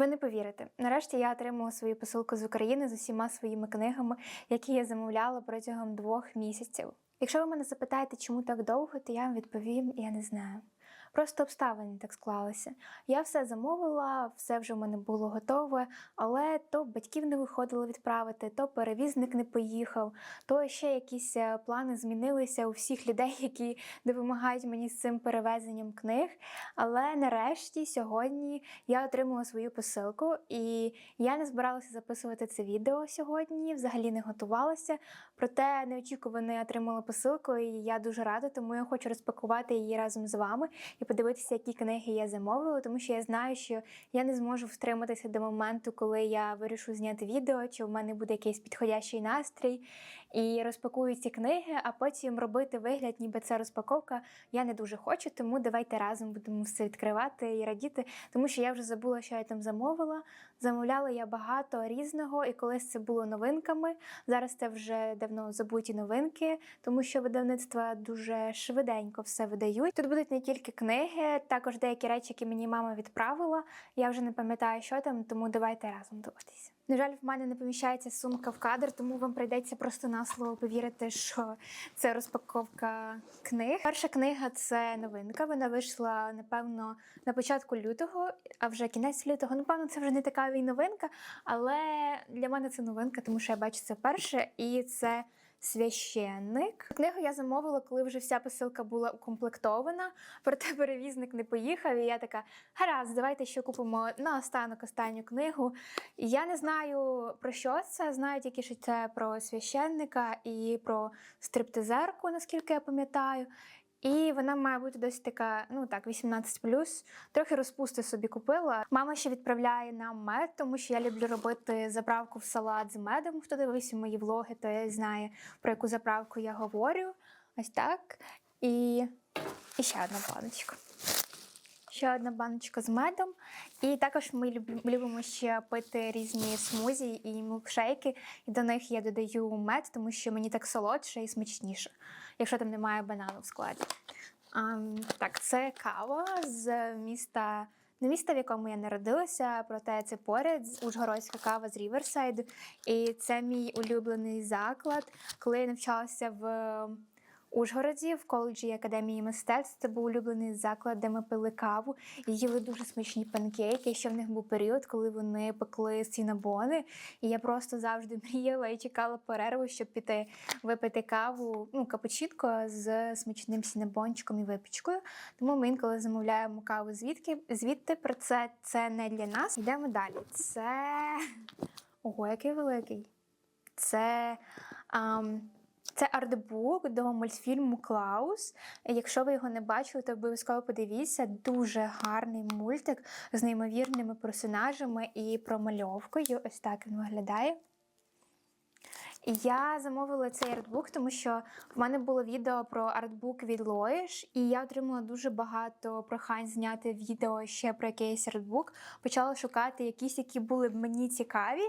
Ви не повірите. Нарешті я отримала свою посилку з України з усіма своїми книгами, які я замовляла протягом двох місяців. Якщо ви мене запитаєте, чому так довго, то я вам відповім, я не знаю. Просто обставини так склалися. Я все замовила, все вже в мене було готове, але то батьків не виходило відправити, то перевізник не поїхав, то ще якісь е, плани змінилися у всіх людей, які допомагають мені з цим перевезенням книг. Але нарешті сьогодні я отримала свою посилку, і я не збиралася записувати це відео сьогодні, взагалі не готувалася. Проте неочікувано я отримала посилку, і я дуже рада, тому я хочу розпакувати її разом з вами і подивитися, які книги я замовила, тому що я знаю, що я не зможу втриматися до моменту, коли я вирішу зняти відео, чи в мене буде якийсь підходящий настрій, і розпакую ці книги, а потім робити вигляд, ніби це розпаковка. Я не дуже хочу, тому давайте разом будемо все відкривати і радіти, тому що я вже забула, що я там замовила. Замовляла я багато різного, і колись це було новинками. Зараз це вже давно забуті новинки, тому що видавництва дуже швиденько все видають. Тут будуть не тільки книги, також деякі речі, які мені мама відправила. Я вже не пам'ятаю, що там, тому давайте разом дивитися. На жаль, в мене не поміщається сумка в кадр, тому вам прийдеться просто на слово повірити, що це розпаковка книг. Перша книга це новинка. Вона вийшла, напевно, на початку лютого, а вже кінець лютого. Напевно, це вже не така і новинка, але для мене це новинка, тому що я бачу це перше, і це. Священник. Книгу я замовила, коли вже вся посилка була укомплектована, проте перевізник не поїхав. І я така, гаразд, давайте ще купимо на останок останню книгу. Я не знаю про що це. Знаю тільки, що це про священника і про стриптизерку, наскільки я пам'ятаю. І вона має бути досить така, ну так, 18+. Трохи розпусти собі купила. Мама ще відправляє нам мед, тому що я люблю робити заправку в салат з медом. Хто дивився мої влоги, то знає, про яку заправку я говорю. Ось так. І, і ще одна баночка. Ще одна баночка з медом. І також ми любимо ще пити різні смузі і мілкшейки. І до них я додаю мед, тому що мені так солодше і смачніше, якщо там немає банану в складі. Ам, так, це кава з міста. Не міста, в якому я народилася, проте це поряд Ужгородська кава з Ріверсайду. І це мій улюблений заклад. Коли я навчалася в Ужгороді в коледжі академії мистецтв. Це був улюблений заклад, де ми пили каву і їли дуже смачні панкейки. Ще в них був період, коли вони пекли сінабони. І я просто завжди мріяла і чекала перерву, щоб піти випити каву, ну капучинко з смачним сінабончиком і випічкою. Тому ми інколи замовляємо каву звідки звідти. Про це це не для нас. Йдемо далі. Це ого, який великий. Це. ам, це артбук до мультфільму Клаус. Якщо ви його не бачили, то обов'язково подивіться. Дуже гарний мультик з неймовірними персонажами і промальовкою. Ось так він виглядає. Я замовила цей артбук, тому що в мене було відео про артбук від Лоїш, і я отримала дуже багато прохань зняти відео ще про якийсь артбук. Почала шукати якісь, які були б мені цікаві.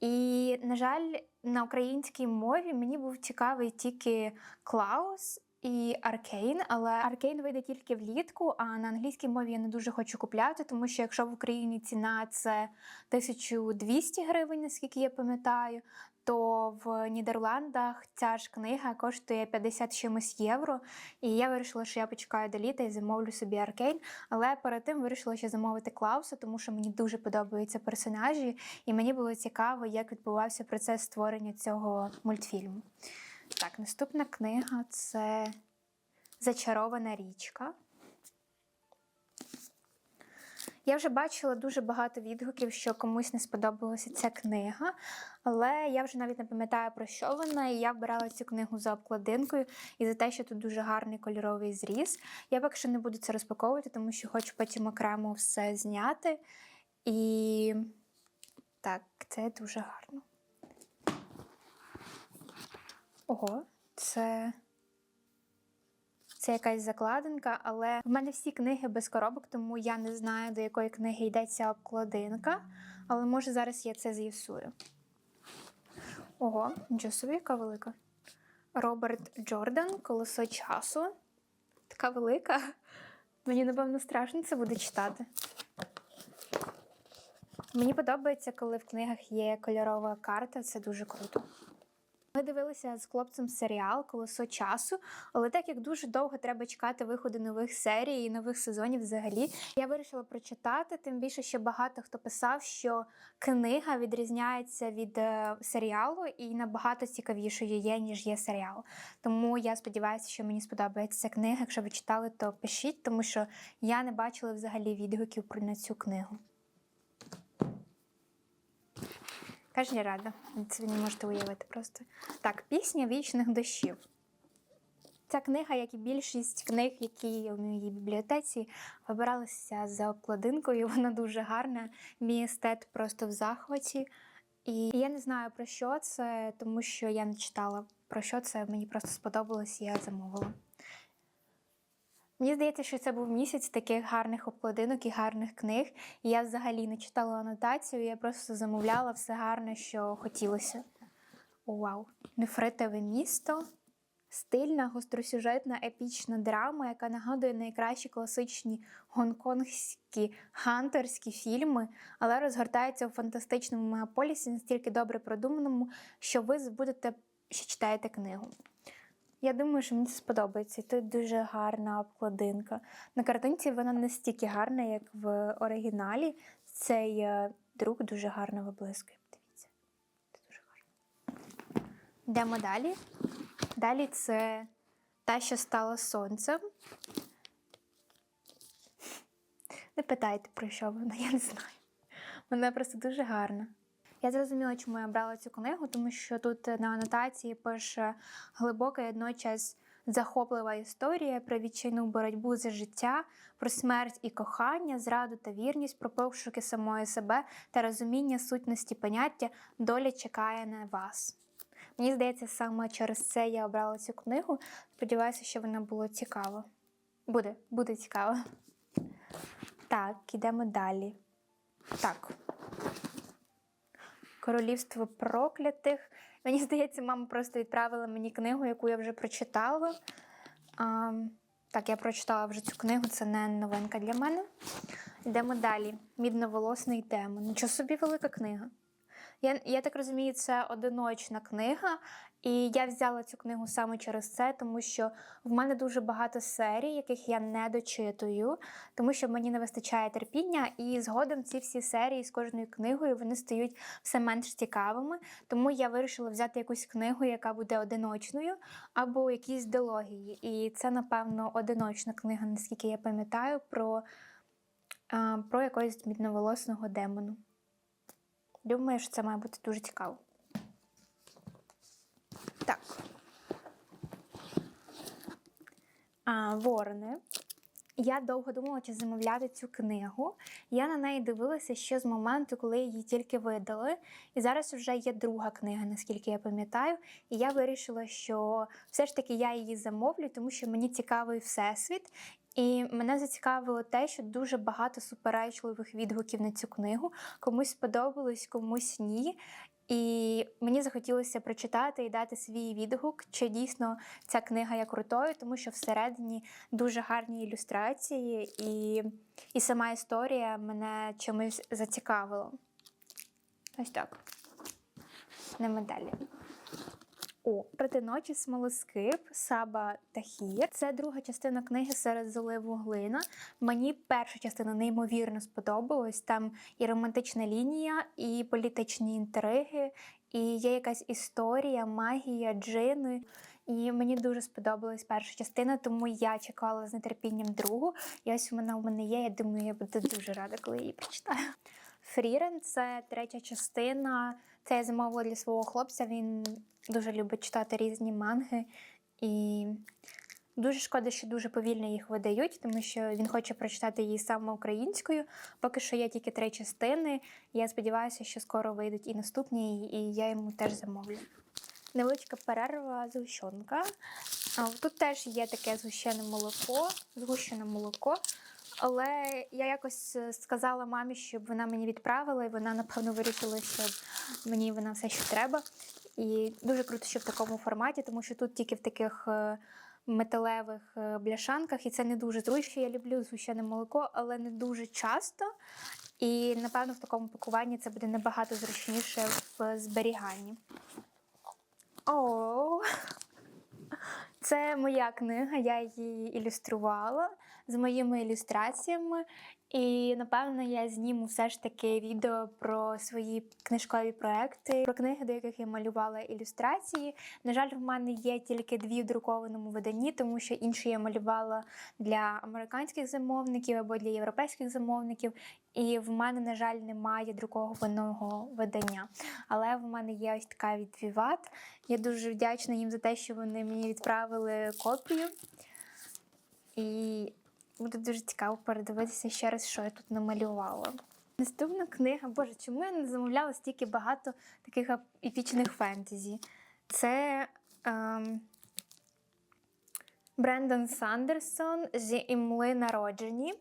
І, на жаль, на українській мові мені був цікавий тільки Клаус. І Аркейн, але Аркейн вийде тільки влітку, а на англійській мові я не дуже хочу купляти, тому що якщо в Україні ціна це 1200 гривень, наскільки я пам'ятаю, то в Нідерландах ця ж книга коштує 50 чимось євро. І я вирішила, що я почекаю до літа і замовлю собі Аркейн. Але перед тим вирішила ще замовити Клауса, тому що мені дуже подобаються персонажі, і мені було цікаво, як відбувався процес створення цього мультфільму. Так, наступна книга це Зачарована річка. Я вже бачила дуже багато відгуків, що комусь не сподобалася ця книга, але я вже навіть не пам'ятаю про що вона, і я вбирала цю книгу за обкладинкою і за те, що тут дуже гарний кольоровий зріз. Я поки що не буду це розпаковувати, тому що хочу потім окремо все зняти. І так, це дуже гарно. Ого, це. Це якась закладинка, але в мене всі книги без коробок, тому я не знаю, до якої книги йдеться обкладинка. Але може зараз я це з'ясую. Ого, нічого собі, яка велика. Роберт Джордан, колесо часу. Така велика. Мені, напевно, страшно це буде читати. Мені подобається, коли в книгах є кольорова карта, це дуже круто. Ми дивилися з хлопцем серіал Колесо часу, але так як дуже довго треба чекати виходу нових серій і нових сезонів взагалі, я вирішила прочитати. Тим більше, що багато хто писав, що книга відрізняється від е, серіалу і набагато цікавішою є, ніж є серіал. Тому я сподіваюся, що мені сподобається книга. Якщо ви читали, то пишіть, тому що я не бачила взагалі відгуків про на цю книгу. Каже, я рада. Це ви не можете уявити просто. Так, пісня вічних дощів. Ця книга, як і більшість книг, які є у моїй бібліотеці, вибиралася за обкладинкою. Вона дуже гарна. Мій естет просто в захваті. І я не знаю про що це, тому що я не читала про що це. Мені просто сподобалось, я замовила. Мені здається, що це був місяць таких гарних обкладинок і гарних книг. І я взагалі не читала анотацію, я просто замовляла все гарне, що хотілося. Вау! Нефритове місто. Стильна, гостросюжетна, епічна драма, яка нагадує найкращі класичні гонконгські хантерські фільми, але розгортається у фантастичному мегаполісі, настільки добре продуманому, що ви забудете, що читаєте книгу. Я думаю, що мені це сподобається. Тут дуже гарна обкладинка. На картинці вона не стільки гарна, як в оригіналі. Цей е, друк дуже гарно виблискує. Дивіться, це дуже гарно. Йдемо далі. Далі це та, що стала сонцем. Не питайте, про що вона, я не знаю. Вона просто дуже гарна. Я зрозуміла, чому я брала цю книгу, тому що тут на анотації пише глибока і одночас захоплива історія про відчайну боротьбу за життя, про смерть і кохання, зраду та вірність, про пошуки самої себе та розуміння сутності поняття доля чекає на вас. Мені здається, саме через це я обрала цю книгу. Сподіваюся, що вона була цікава. Буде, буде цікаво. Так, ідемо далі. Так. Королівство проклятих. Мені здається, мама просто відправила мені книгу, яку я вже прочитала. А, так, я прочитала вже цю книгу, це не новинка для мене. Йдемо далі. Мідноволосний демон. Нічого собі велика книга. Я, я так розумію, це одиночна книга, і я взяла цю книгу саме через це, тому що в мене дуже багато серій, яких я не дочитую, тому що мені не вистачає терпіння, і згодом ці всі серії з кожною книгою вони стають все менш цікавими. Тому я вирішила взяти якусь книгу, яка буде одиночною, або якісь дилогії. І це, напевно, одиночна книга, наскільки я пам'ятаю, про, про якогось мідноволосного демону. Думаю, що це має бути дуже цікаво. Так. А, Ворони. Я довго думала, чи замовляти цю книгу. Я на неї дивилася ще з моменту, коли її тільки видали. І зараз вже є друга книга, наскільки я пам'ятаю. І я вирішила, що все ж таки я її замовлю, тому що мені цікавий всесвіт. І мене зацікавило те, що дуже багато суперечливих відгуків на цю книгу. Комусь сподобалось, комусь ні. І мені захотілося прочитати і дати свій відгук, чи дійсно ця книга є крутою, тому що всередині дуже гарні ілюстрації, і, і сама історія мене чимось зацікавила. Ось так. Не далі. О, проти ночі смолоскип, Саба Тахір. Це друга частина книги серед заливу глина. Мені перша частина неймовірно сподобалась. Там і романтична лінія, і політичні інтриги, і є якась історія, магія, джини. І мені дуже сподобалась перша частина, тому я чекала з нетерпінням другу. І ось вона у мене є. Я думаю, я буду дуже рада, коли її прочитаю. Фрірен це третя частина. Це я замовила для свого хлопця. Він дуже любить читати різні манги. І дуже шкода, що дуже повільно їх видають, тому що він хоче прочитати її саме українською. Поки що є тільки три частини. Я сподіваюся, що скоро вийдуть і наступні, і я йому теж замовлю. Невеличка перерва згущенка. Тут теж є таке згущене молоко, згущене молоко. Але я якось е, сказала мамі, щоб вона мені відправила, і вона, напевно, вирішила, щоб мені вона все, що треба. І дуже круто, що в такому форматі, тому що тут тільки в таких е, металевих е, бляшанках, і це не дуже зручно. Я люблю згущене молоко, але не дуже часто. І, напевно, в такому пакуванні це буде набагато зручніше в зберіганні. О, це моя книга, я її ілюструвала з моїми ілюстраціями. І напевно я зніму все ж таки відео про свої книжкові проекти, про книги, до яких я малювала ілюстрації. На жаль, в мене є тільки дві в друкованому виданні, тому що інші я малювала для американських замовників або для європейських замовників. І в мене, на жаль, немає друкованого видання. Але в мене є ось така від Vivat. Я дуже вдячна їм за те, що вони мені відправили копію. І буде дуже цікаво передивитися ще раз, що я тут намалювала. Наступна книга, боже, чому я не замовляла стільки багато таких епічних фентезі? Це ем, Брендон Сандерсон з імли народжені.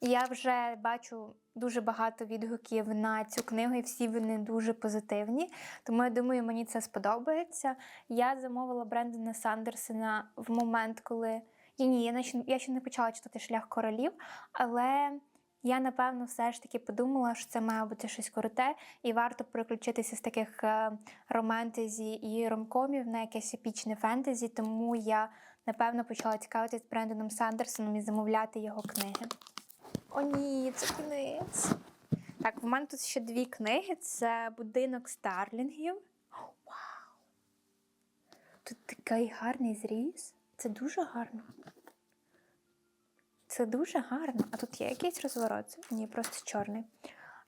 Я вже бачу дуже багато відгуків на цю книгу, і всі вони дуже позитивні. Тому я думаю, мені це сподобається. Я замовила Брендона Сандерсона в момент, коли ні, ні, я, наче- я ще не почала читати шлях королів, але я напевно все ж таки подумала, що це має бути щось круте, і варто переключитися з таких е, романтезі і ромкомів на якесь епічне фентезі. Тому я напевно почала цікавитись Брендоном Сандерсоном і замовляти його книги. О, ні, це кінець. Так, в мене тут ще дві книги: це будинок Старлінгів. Вау! Тут такий гарний зріз. Це дуже гарно. Це дуже гарно. А тут є якийсь розворот? Ні, просто чорний.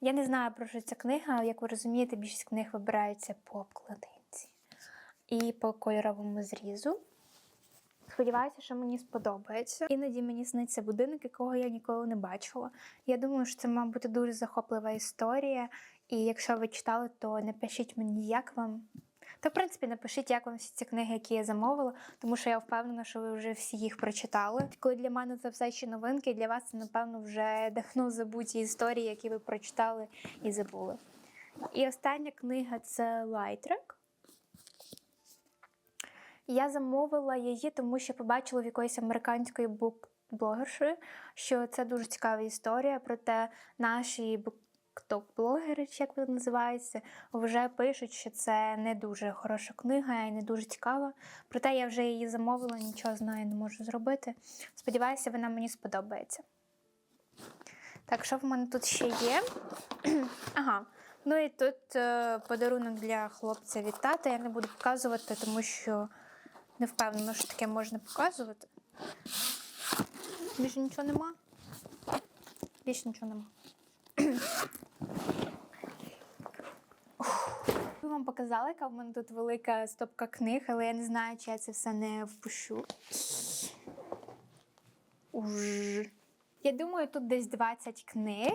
Я не знаю про що ця книга, як ви розумієте, більшість книг вибирається по обкладинці і по кольоровому зрізу. Сподіваюся, що мені сподобається. Іноді мені сниться будинок, якого я ніколи не бачила. Я думаю, що це має бути дуже захоплива історія. І якщо ви читали, то напишіть мені, як вам. Та, в принципі, напишіть, як вам всі ці книги, які я замовила, тому що я впевнена, що ви вже всі їх прочитали. Коли для мене це все ще новинки, для вас це, напевно, вже давно забуті історії, які ви прочитали і забули. І остання книга це Лайтрек. Я замовила її, тому що побачила в якоїсь американської букблогерші, що це дуже цікава історія. Проте наші букток-блогери, чи як вони називаються, вже пишуть, що це не дуже хороша книга і не дуже цікава. Проте я вже її замовила, нічого з нею не можу зробити. Сподіваюся, вона мені сподобається. Так, що в мене тут ще є? ага. Ну і тут е, подарунок для хлопця від тата. Я не буду показувати, тому що не впевнена, що таке можна показувати. Більше нічого нема. Більше нічого нема. Я вам показала, яка в мене тут велика стопка книг, але я не знаю, чи я це все не впущу. Уж. Я думаю, тут десь 20 книг.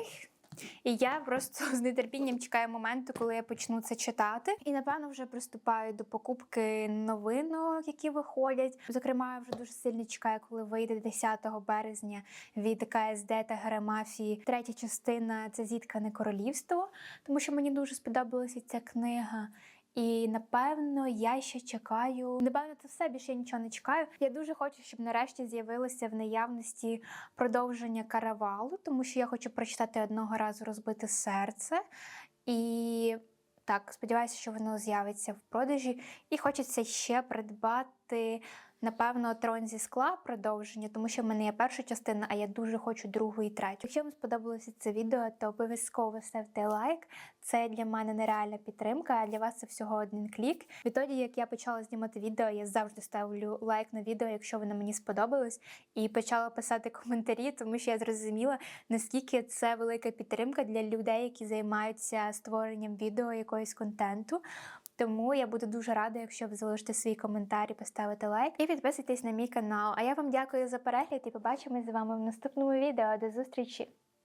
І я просто з нетерпінням чекаю моменту, коли я почну це читати. І напевно вже приступаю до покупки новинок, які виходять. Зокрема, я вже дуже сильно чекаю, коли вийде 10 березня від КСД та Геремафії. Третя частина це зіткане королівство, тому що мені дуже сподобалася ця книга. І напевно я ще чекаю. Напевно, це все більше я нічого не чекаю. Я дуже хочу, щоб нарешті з'явилося в наявності продовження каравалу, тому що я хочу прочитати одного разу розбите серце. І так, сподіваюся, що воно з'явиться в продажі. І хочеться ще придбати. Напевно, трон зі скла продовження, тому що в мене є перша частина, а я дуже хочу другу і третю. Якщо вам сподобалося це відео, то обов'язково ставте лайк. Це для мене нереальна підтримка, а для вас це всього один клік. Відтоді, як я почала знімати відео, я завжди ставлю лайк на відео, якщо воно мені сподобалось, і почала писати коментарі, тому що я зрозуміла, наскільки це велика підтримка для людей, які займаються створенням відео якогось контенту. Тому я буду дуже рада, якщо ви залишите свій коментар і поставите лайк і підписуйтесь на мій канал. А я вам дякую за перегляд і побачимось з вами в наступному відео. До зустрічі!